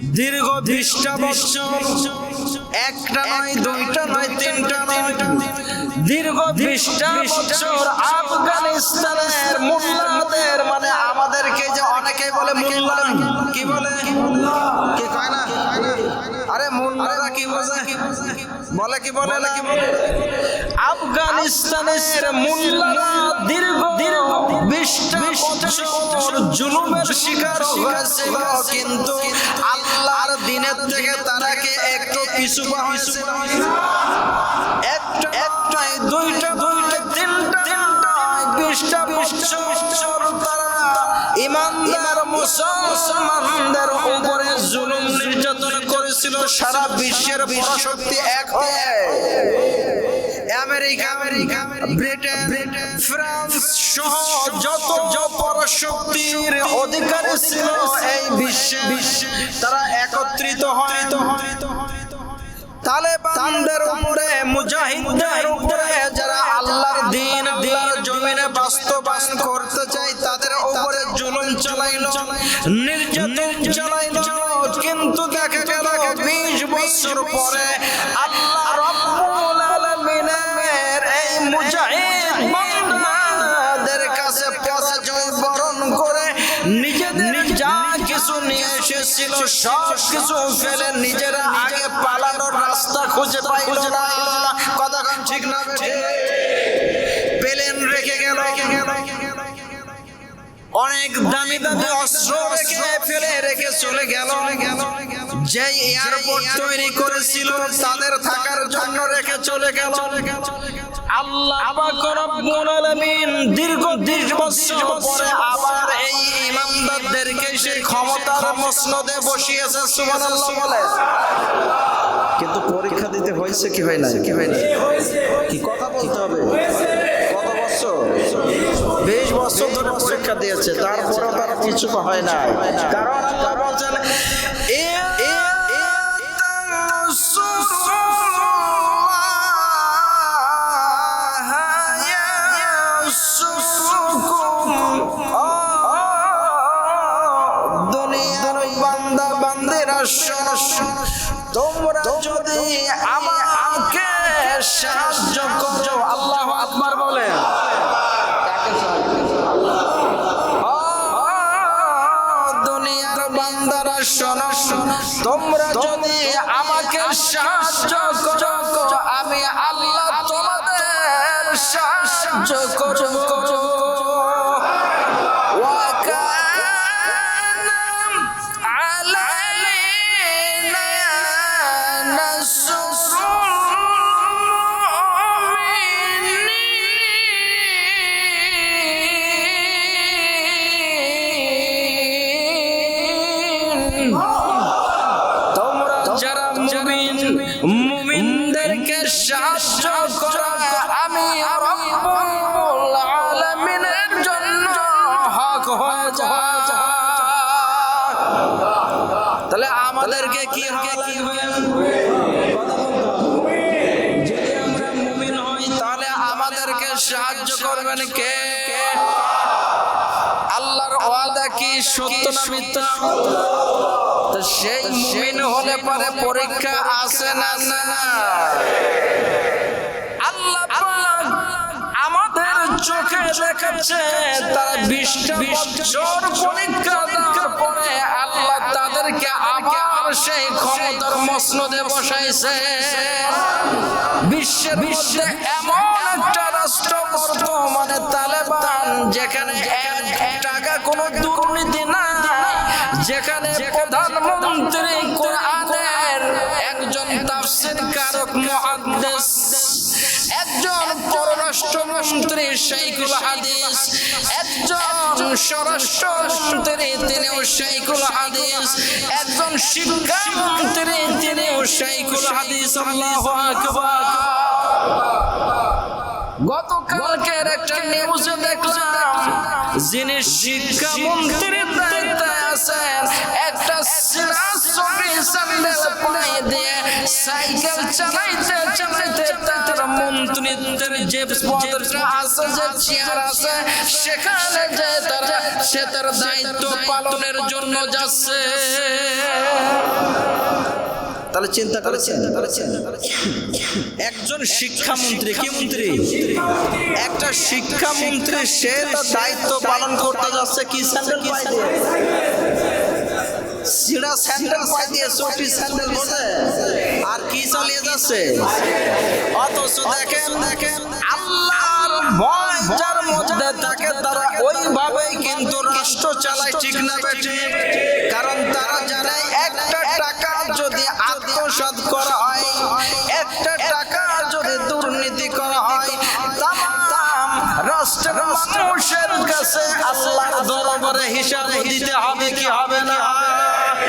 দীর্ঘ বিশটা বছর। একটা নয়, দুইটা নয়, তিনটা নয়। দীর্ঘ বিশটা বছর আফগানিস্তানের মোল্লাদের মানে আমাদেরকে যে অনেকে বলে মোল্লা কি বলে? কি কয় না? আরে মোল্লারা কি বোঝে বলে কি বলে না? কি বলে আফগানিস্তানের মোল্লারা দীর্ঘ দীর্ঘ বিশটা বছর জুলুমের শিকার হয়েছিল কিন্তু আল্লাহর দিনের থেকে তারাকে একটু পিছু হয়েছিল একটা একটাই দুইটা দুইটা, তিনটা তিনটা, বিশটা বছর তারা ইমানদার মুসলমানদের উপরে জুলুম নির্যাতন করেছিল সারা বিশ্বের পরাশক্তি এক হয়ে। আমেরিকা আমেরিকা ব্রিটেন ফ্রান্স সহ যত যত পরাশক্তির অধিকারী ছিল এই বিশ্বে তারা একত্রিত হয়। তালেবানদের উপরে মুজাহিদদের উপরে যারা আল্লাহর দিন আল্লাহর জমিনে বাস্তবায়ন করতে চায় তাদের উপরে জুলুম চালাইলো। নির্যাতন চালাইলো। কিন্তু দেখা গেল বিশ বছর পরে এসেছিল সব কিছু ফেলে নিজেরা আগে পালানোর রাস্তা খুঁজে পাইল না। কথা ঠিক না পেলেন, রেখে গেল। অনেক দামি দামি অস্ত্র রেখে ফেলে রেখে চলে গেল। যে এয়ারপোর্ট তৈরি করেছিল, তাদের থাকার জন্য রেখে চলে গেল। আল্লাহ পাক রব্বুল আলামিন দীর্ঘ দীর্ঘ বছর পরে আবার এই ইমানদারদেরকে সেই ক্ষমতার মসনদে বসিয়েছে সুবহানাল্লাহ বলে। কিন্তু পরীক্ষা দিতে হয়েছে কি হয় না কি হয় না কি কথা বলতে হবে? কত বছর? বিশ বছর ধরে পরীক্ষা দিয়েছে তারপরে তার কিছু হয় না কারণ আল্লাহ বলছেন শোনো তোমরা যদি আমাকে সাহায্য করো আল্লাহ আকবার বলে দুনিয়ার বান্দারা শোনো শোনো। তোমরা যদি আমাকে সাহায্য করো আমি আল্লাহ তোমাদের সাহায্য করো মুমিনদেরকে সাহায্য করো আমি রব্বুল আলামিনের জন্য হক হয়ে যায় তাহলে আমাদেরকে কি কি হবে? যদি আমরা মুমিন হই, তাহলে আমাদেরকে সাহায্য করবেন কে? আল্লাহর ওয়াদা কি? সত্য না মিথ্যা? তো সেই মুমিন হলে পরে পরীক্ষা আছে না না? আল্লাহ আমাদের চোখে দেখাচ্ছে তারা বিশটা বছর পরীক্ষা দেওয়ার পরে আল্লাহ তাদেরকে আবার সেই ক্ষমতার মসনদে বসাইছে। বিশ্বের মধ্যে এমন একটা রাষ্ট্র বর্তমানে তালেবান যেখানে এক কোনো দুর্নীতি না যেখানে প্রধানমন্ত্রী কোরআনের একজন তাফসীর কারক মুহাদ্দিস, একজন পররাষ্ট্রমন্ত্রী শাইখুল হাদিস, একজন স্বরাষ্ট্রমন্ত্রী তিনিও শাইখুল হাদিস, একজন শিক্ষামন্ত্রী তিনিও শাইখুল হাদিস। আল্লাহু আকবার। গতকালকের একটা নিউজে দেখলাম, যিনি দায়িত্বে আছেন, একটা পায়ে দিয়ে সাইকেল চালাইতে চালাইতে তার মন্ত্রীদের যে আছে, যে চেয়ার আছে, সেখানে যে সে তার দায়িত্ব পালনের জন্য যাচ্ছে। তাহলে চিন্তা করেছেন? একজন শিক্ষামন্ত্রী কি মন্ত্রী? একটা শিক্ষামন্ত্রী সে তার দায়িত্ব পালন করতে যাচ্ছে কি স্যান্ডেল পাই দিয়ে সিরা স্যান্ডেল পাই দিয়ে চটি স্যান্ডেল বলে আর কি চালিয়ে যাচ্ছে? অথচ দেখেন দেখেন ভয় যার মধ্যে থাকে তারা ওইভাবেই কিন্তু রাষ্ট্র চালায় ঠিক না বেঠিক কারণ তারা জানে একটা টাকা যদি আত্মসাৎ করা হয় একটা টাকা যদি দুর্নীতি করা হয় রাষ্ট্রের মানুষের কাছে আল্লাহ দরবারে হিসাব দিতে হবে কি হবে না